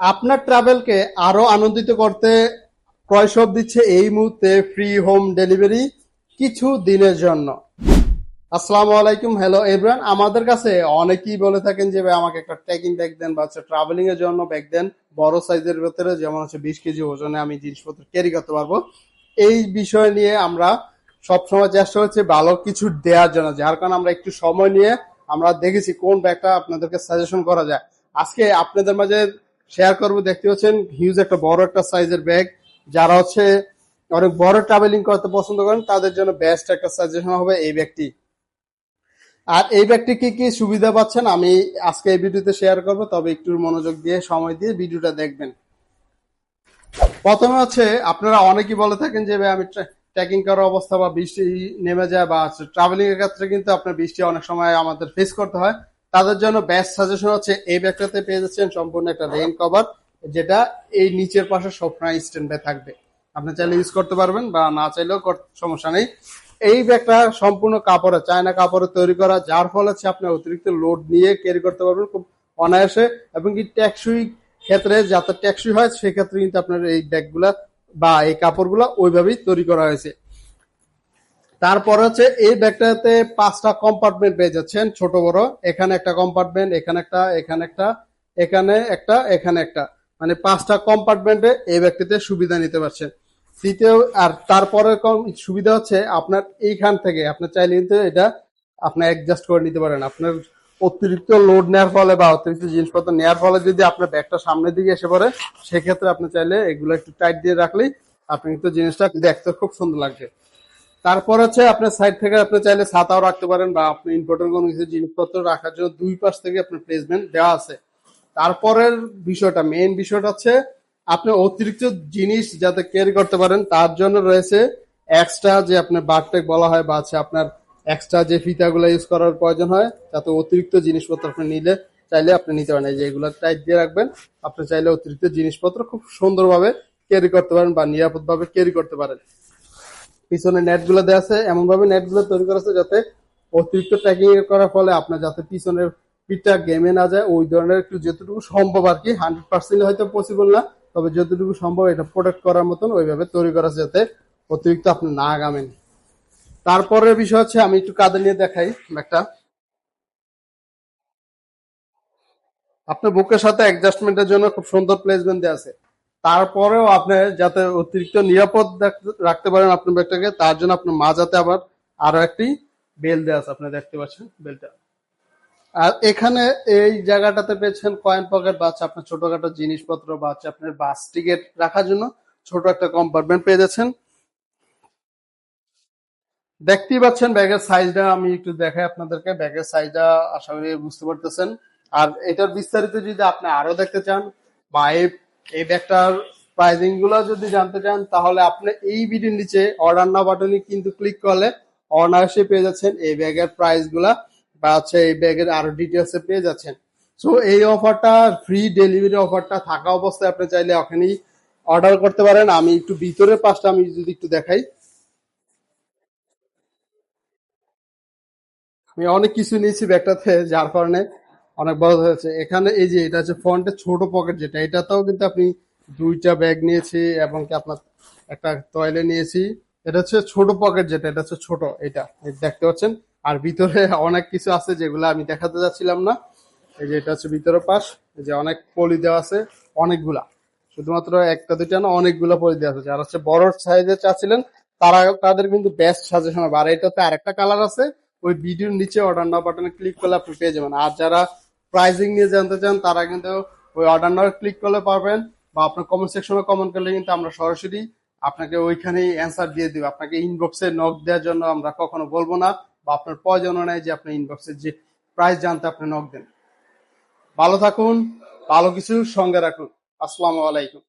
আপনার ট্রাভেলকে আরও আনন্দিত করতে ক্রয়শপ দিচ্ছে এই মুহূর্তে ফ্রি হোম ডেলিভারি কিছু দিনের জন্য। আসসালামু আলাইকুম হ্যালো এভরান আমাদের কাছে অনেকেই বলে থাকেন যে, ভাই, আমাকে একটা ট্রেকিং ব্যাগ দেন বা হচ্ছে ট্রাভেলিং এর জন্য ব্যাগ দেন। বড় সাইজের ভেতরে, যেমন হচ্ছে বিশ কেজি ওজনে আমি জিনিসপত্র ক্যারি করতে পারব। এই বিষয় নিয়ে আমরা সবসময় চেষ্টা হচ্ছে ভালো কিছু দেওয়ার জন্য। যার কারণে আমরা একটু সময় নিয়ে আমরা দেখেছি কোন ব্যাগটা আপনাদেরকে সাজেশন করা যায়। আজকে আপনাদের মাঝে শেয়ার করব। দেখতে পাচ্ছেন হিউজ একটা, বড় একটা সাইজের ব্যাগ যারা হচ্ছে অনেক বড় ট্রাভেলিং করতে পছন্দ করেন, তাদের জন্য বেস্ট একটা সাজেশন হবে এই ব্যাগটি আর এই ব্যাগটি কি কি সুবিধা পাচ্ছেন, আমি আজকে এই ভিডিওতে শেয়ার করব, তবে একটু মনোযোগ দিয়ে, সময় দিয়ে ভিডিওটা দেখবেন। প্রথমে হচ্ছে, আপনারা অনেকেই বলে থাকেন যে আমি ট্রেকিং করার অবস্থা বা বৃষ্টি নেমে যায় বা ট্রাভেলিং এর ক্ষেত্রে কিন্তু আপনার বৃষ্টি অনেক সময় আমাদের ফেস করতে হয়। তাদের জন্য বেস্ট সাজেশন হচ্ছে, এই ব্যাগটাতে পেয়ে যাচ্ছেন সম্পূর্ণ একটা রেইন কভার যেটা এই নিচের পাশে সবসময় স্ট্যান্ড থাকবে। আপনি চাইলে ইউজ করতে পারবেন বা না চাইলেও সমস্যা নেই। এই ব্যাগটা সম্পূর্ণ কাপড়ে, চায়না কাপড়ে তৈরি করা, যার ফলে হচ্ছে আপনি অতিরিক্ত লোড নিয়ে ক্যারি করতে পারবেন খুব অনায়াসে এবং কি ট্যাক্সই ক্ষেত্রে যাতে ট্যাক্সই হয়, সেক্ষেত্রে কিন্তু আপনার এই ব্যাগগুলা বা এই কাপড়গুলা ওইভাবেই তৈরি করা হয়েছে। তারপর হচ্ছে এই ব্যাগটাতে পাঁচটা কম্পার্টমেন্ট পেয়ে যাচ্ছেন, ছোট, বড়। এখানে একটা কম্পার্টমেন্ট এখানে একটা এখানে একটা এখানে একটা এখানে একটা। মানে পাঁচটা কম্পার্টমেন্টে এই ব্যাগটিতে সুবিধা নিতে পারছেন। তৃতীয়, আর তারপরে সুবিধা হচ্ছে আপনার এইখান থেকে আপনার চাইলে কিন্তু এটা আপনি অ্যাডজাস্ট করে নিতে পারেন। আপনার অতিরিক্ত লোড নেওয়ার ফলে বা অতিরিক্ত জিনিসপত্র নেওয়ার ফলে যদি আপনার ব্যাগটা সামনের দিকে এসে পড়ে, সেক্ষেত্রে আপনি চাইলে এগুলো একটু টাইট দিয়ে রাখলেই আপনি কিন্তু জিনিসটা দেখতে খুব সুন্দর লাগবে তারপর হচ্ছে আপনার সাইড থেকে আপনি চাইলে ছাতাও রাখতে পারেন বা আপনি ইম্পর্টেন্ট কোনো কিছু জিনিসপত্র রাখার জন্য দুই পাশ থেকে আপনার প্লেসমেন্ট দেওয়া আছে। তারপরের বিষয়টা মেইন বিষয়টা হচ্ছে আপনি অতিরিক্ত জিনিস যাতে ক্যারি করতে পারেন, তার জন্য রয়েছে এক্সট্রা যে আপনার বারটেক বলা হয় বা হচ্ছে আপনার এক্সট্রা যে ফিতাগুলো ইউজ করার প্রয়োজন হয়, যাতে অতিরিক্ত জিনিসপত্র আপনি নিলে, চাইলে আপনি নিতে পারেন। যে এগুলো টাইট দিয়ে রাখবেন, আপনি চাইলে অতিরিক্ত জিনিসপত্র খুব সুন্দরভাবে ক্যারি করতে পারেন বা নিরাপদভাবে ক্যারি করতে পারেন। পিছনে নেটগুলো দেওয়া আছে এমন ভাবে নেটগুলো তৈরি করা আছে যাতে অতিরিক্ত ট্র্যাকিং করার ফলে আপনার যাতে পিছনের পিঠটা গেমে না যায়। ওই ধরনের একটু যতটুকু সম্ভব আর কি হান্ড্রেড পার্সেন্ট হয়তো পসিবল না, তবে যতটুকু সম্ভব এটা প্রোটেক্ট করার মতন ওইভাবে তৈরি করা যাতে অতিরিক্ত আপনি না গামেন তারপরের বিষয় হচ্ছে, আমি একটু কাঁধে নিয়ে দেখাই একটা। আপনার বুকের সাথে অ্যাডজাস্টমেন্টের জন্য খুব সুন্দর প্লেসমেন্ট দেওয়া আছে। তারপরেও আপনি যাতে অতিরিক্ত নিরাপদ রাখতে পারেন আপনার ব্যাগটাকে, তার জন্য আপনার মাজাতে আবার আরও একটি বেল দেওয়া আছে, আপনি দেখতে পাচ্ছেন বেলটা। আর এখানে এই জায়গাটাতে পেয়েছেন কয়েন পকেট বা হচ্ছে আপনার ছোটখাটো জিনিসপত্র বা হচ্ছে আপনার বাস টিকিট রাখার জন্য ছোট একটা কম্পার্টমেন্ট পেয়ে যাচ্ছেন। দেখতেই পাচ্ছেন ব্যাগের সাইজটা আমি একটু দেখাই আপনাদেরকে, ব্যাগের সাইজটা আশা করি বুঝতে পারতেছেন। আর এটার বিস্তারিত যদি আপনি আরও দেখতে চান, বা এই ব্যাগটার প্রাইজিংগুলো যদি জানতে চান, তাহলে আপনি এই ভিডিওর নিচে অর্ডার না বাটনে কিন্তু ক্লিক করলে অনায়াসে পেয়ে যাচ্ছেন এই ব্যাগের প্রাইসগুলা বা হচ্ছে এই ব্যাগের আরও ডিটেলস পেয়ে যাচ্ছেন। সো এই অফারটা ফ্রি ডেলিভারি অফারটা থাকা অবস্থায় আপনি চাইলে ওখানেই অর্ডার করতে পারেন। আমি একটু ভিতরের পাশটা আমি যদি একটু দেখাই। আমি অনেক কিছু নিয়েছি ব্যাগটাতে যার কারণে অনেক বড় হয়েছে। এখানে এই যে, এটা হচ্ছে ফ্রন্টের ছোট পকেট যেটা, এটাতেও কিন্তু আপনি দুইটা ব্যাগ নিয়েছি এবং কি আপনার একটা টয়লে নিয়েছি। এটা হচ্ছে ছোট পকেট যেটা, এটা হচ্ছে ছোট, এটা দেখতে পাচ্ছেন। আর ভিতরে অনেক কিছু আছে যেগুলো আমি দেখাতে যাচ্ছিলাম না। এই যে, এটা হচ্ছে ভিতরের পাশ, এই যে অনেক পলি দেওয়া আছে, অনেকগুলা। শুধুমাত্র একটা, দুইটা না, অনেকগুলো পলি দেওয়া আছে। যারা হচ্ছে বড় সাইজের চাচ্ছিলেন তারা তাদের কিন্তু বেস্ট সাজেশন হবে। আর এটাতে আরেকটা কালার আছে, ওই ভিডিওর নিচে অর্ডার নাও বাটনে ক্লিক করলে আপনি পেয়ে যাবেন। আর যারা প্রাইজিং নিয়ে জানতে চান, তারা কিন্তু ওই অর্ডার নাও ক্লিক করলে পারবেন বা আপনার কমেন্ট সেকশনে কমেন্ট করলে কিন্তু আমরা সরাসরি আপনাকে ওইখানেই অ্যান্সার দিয়ে দিব। আপনাকে ইনবক্সে নক দেওয়ার জন্য আমরা কখনো বলব না বা আপনার প্রয়োজন নেই যে আপনি ইনবক্সে যে প্রাইস জানতে আপনি নক দেন। ভালো থাকুন, ভালো কিছু সঙ্গে রাখুন। আসসালামু আলাইকুম।